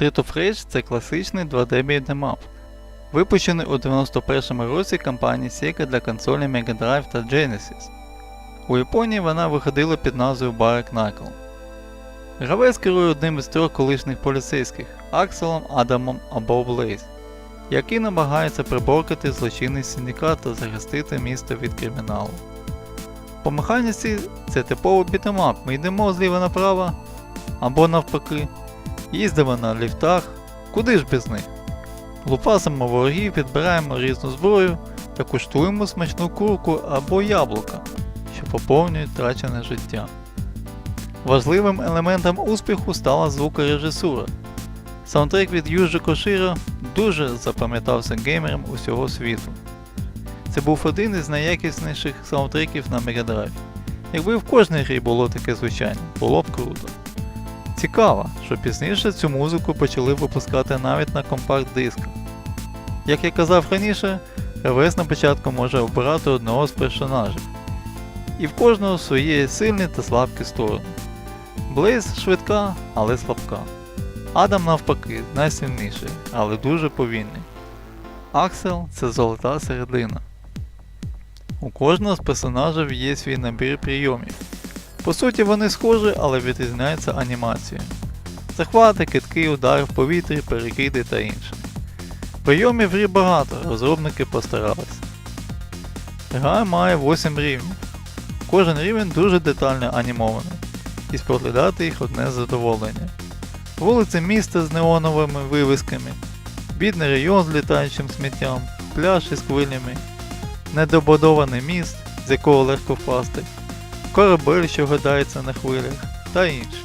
Street of Rage це класичний 2D бітемап, випущений у 91 році компанією Sega для консолей Mega Drive та Genesis. У Японії вона виходила під назвою Barrack Knuckle. Гравець керує одним із трьох колишніх поліцейських Акселом, Адамом або Блейз, який намагається приборкати злочинний синдикат та захистити місто від криміналу. По механіці це типовий бітемап, ми йдемо зліва направо або навпаки, їздимо на ліфтах, куди ж без них. Лупасимо ворогів, підбираємо різну зброю та куштуємо смачну курку або яблука, що поповнюють втрачене життя. Важливим елементом успіху стала звукорежисура. Саундтрек від Юджі Коширо дуже запам'ятався геймерам усього світу. Це був один із найякісніших саундтреків на Drive. Якби в кожній грі було таке звучання, було б круто. Цікаво, що пізніше цю музику почали випускати навіть на компакт-дисках. Як я казав раніше, гравець на початку може обирати одного з персонажів. І в кожного свої сильні та слабкі сторони. Блейз швидка, але слабка. Адам навпаки, найсильніший, але дуже повільний. Аксел це золота середина. У кожного з персонажів є свій набір прийомів. По суті, вони схожі, але відрізняються анімацією. Захвати, китки, удари в повітрі, перекиди та інше. Прийомів грі багато, розробники постаралися. Гра має 8 рівнів. Кожен рівень дуже детально анімований, і споглядати їх одне задоволення. Вулиці міста з неоновими вивісками, бідний район з літаючим сміттям, пляж із хвилями, недобудований міст, з якого легко впасти, корабель, що гадається на хвилях, та інше.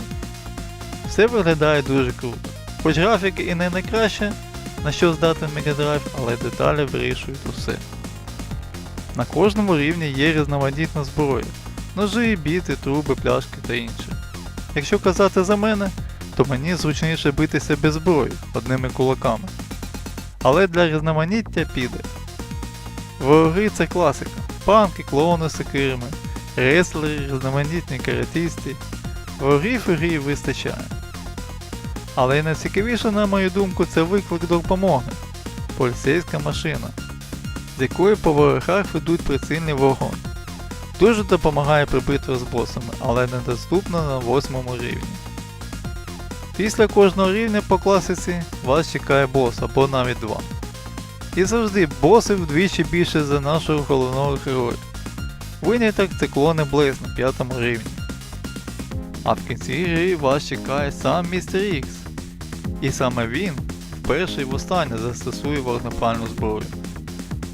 Все виглядає дуже круто. Хоч графіки і не найкраще, на що здатен Drive, але деталі вирішують усе. На кожному рівні є різноманітна зброя, ножі, біти, труби, пляшки та інше. Якщо казати за мене, то мені зручніше битися без зброї, одними кулаками. Але для різноманіття піде. Вороги це класика. Панки, клоуни з секирами, реслери, різноманітні каратісти. Ворогів у грі вистачає. Але найцікавіше, на мою думку, це виклик допомоги. Поліцейська машина, з якої по ворогах ведуть прицільний вогонь. Дуже допомагає при битвах з босами, але недоступна на восьмому рівні. Після кожного рівня по класиці вас чекає бос або навіть два. І завжди боси вдвічі більше за нашого головного героя. Виняток це клони Блейз на п'ятому рівні. А в кінці гри вас чекає сам Містер Ікс. І саме він вперше і востаннє застосує вогнепальну зброю.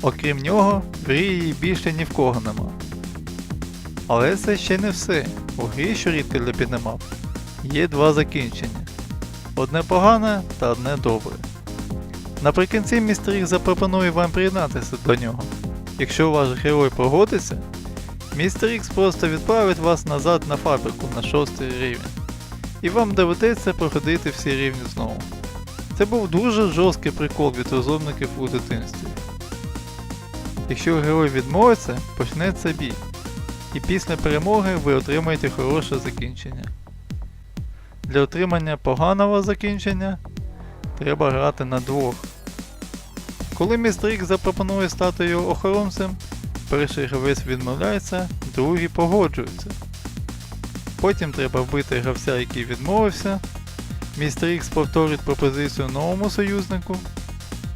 Окрім нього, в грі її більше ні в кого нема. Але це ще не все. У грі, що рідко для піднемап, є два закінчення. Одне погане та одне добре. Наприкінці містер Ікс запропонує вам приєднатися до нього. Якщо ваш герой погодиться, містер Ікс просто відправить вас назад на фабрику на шостий рівень. І вам доведеться проходити всі рівні знову. Це був дуже жорсткий прикол від розробників у дитинстві. Якщо герой відмовиться, почнеться бій. І після перемоги ви отримаєте хороше закінчення. Для отримання поганого закінчення треба грати на двох. Коли містер Ікс запропонує стати його охоронцем, перший гравець відмовляється, другий погоджується. Потім треба вбити гравця, який відмовився. Містер Ікс повторить пропозицію новому союзнику.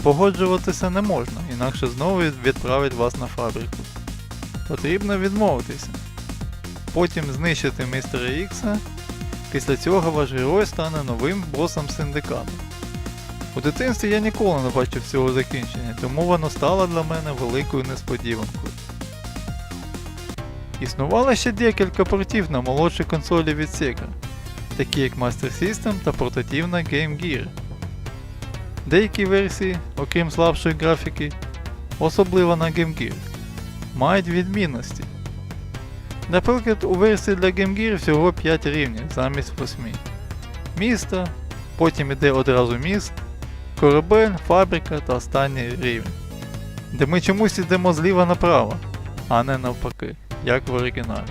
Погоджуватися не можна, інакше знову відправить вас на фабрику. Потрібно відмовитися. Потім знищити містера Ікса. Після цього ваш герой стане новим босом синдикату. У дитинстві я ніколи не бачив цього закінчення, тому воно стало для мене великою несподіванкою. Існувало ще декілька портів на молодші консолі від Sega, такі як Master System та портативна Game Gear. Деякі версії, окрім слабшої графіки, особливо на Game Gear, мають відмінності. Наприклад, у версії для Game Gear всього 5 рівнів замість 8. Місто, потім іде одразу міст, корабель, фабрика та останній рівень. Де ми чомусь йдемо зліва направо, а не навпаки, як в оригіналі.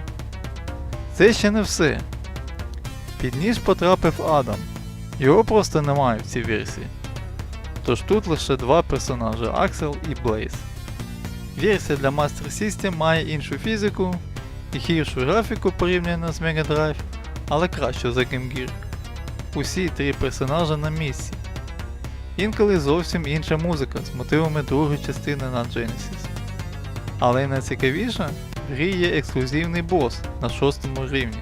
Це ще не все. Під ніж потрапив Адам. Його просто немає в цій версії. Тож тут лише два персонажі Axel і Blaze. Версія для Master System має іншу фізику і гіршу графіку порівняно з Mega Drive, але кращу за Game Gear. Усі три персонажа на місці. Інколи зовсім інша музика з мотивами другої частини на Genesis. Але найцікавіше, в грі є ексклюзивний бос на шостому рівні.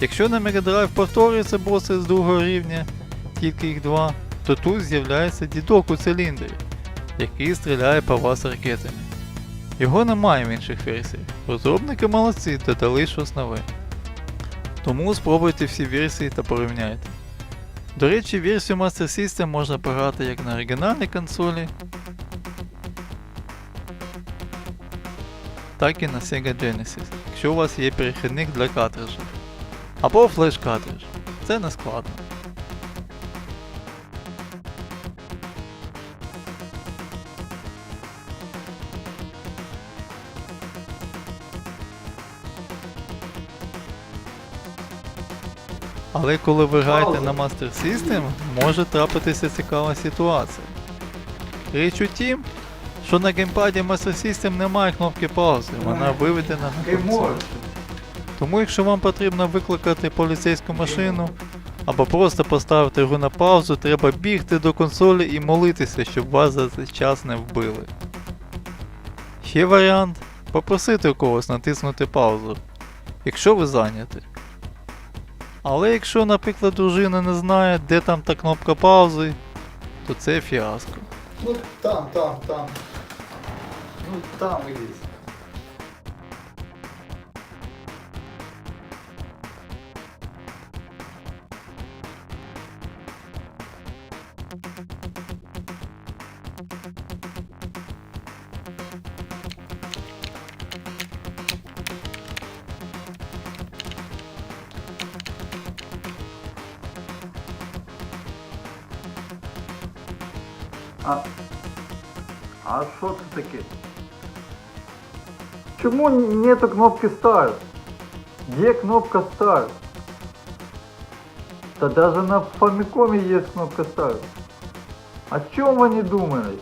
Якщо на Mega Drive повторюються боси з другого рівня, тільки їх два, то тут з'являється дідок у циліндрі, який стріляє по вас ракетами. Його немає в інших версіях. Розробники молодці додали щось нове. Тому спробуйте всі версії та порівняйте. До речі, версію Master System можна пограти як на оригінальній консолі, так і на Sega Genesis, якщо у вас є перехідник для картриджів. Або флеш картридж. Це не складно. Але коли ви граєте на Master System, може трапитися цікава ситуація. Річ у тім, що на геймпаді Master System немає кнопки паузи, вона виведена на консоль. Тому якщо вам потрібно викликати поліцейську машину або просто поставити гру на паузу, треба бігти до консолі і молитися, щоб вас за цей час не вбили. Ще варіант попросити у когось натиснути паузу, якщо ви зайняті. Але якщо, наприклад, дружина не знає, де там та кнопка паузи, то це фіаско. Ну там, там, там. Ну там і десь. А. А що це таке? Чому нету кнопки Start? Где кнопка Start? Да даже на Famicom есть кнопка Start. О чем они думали?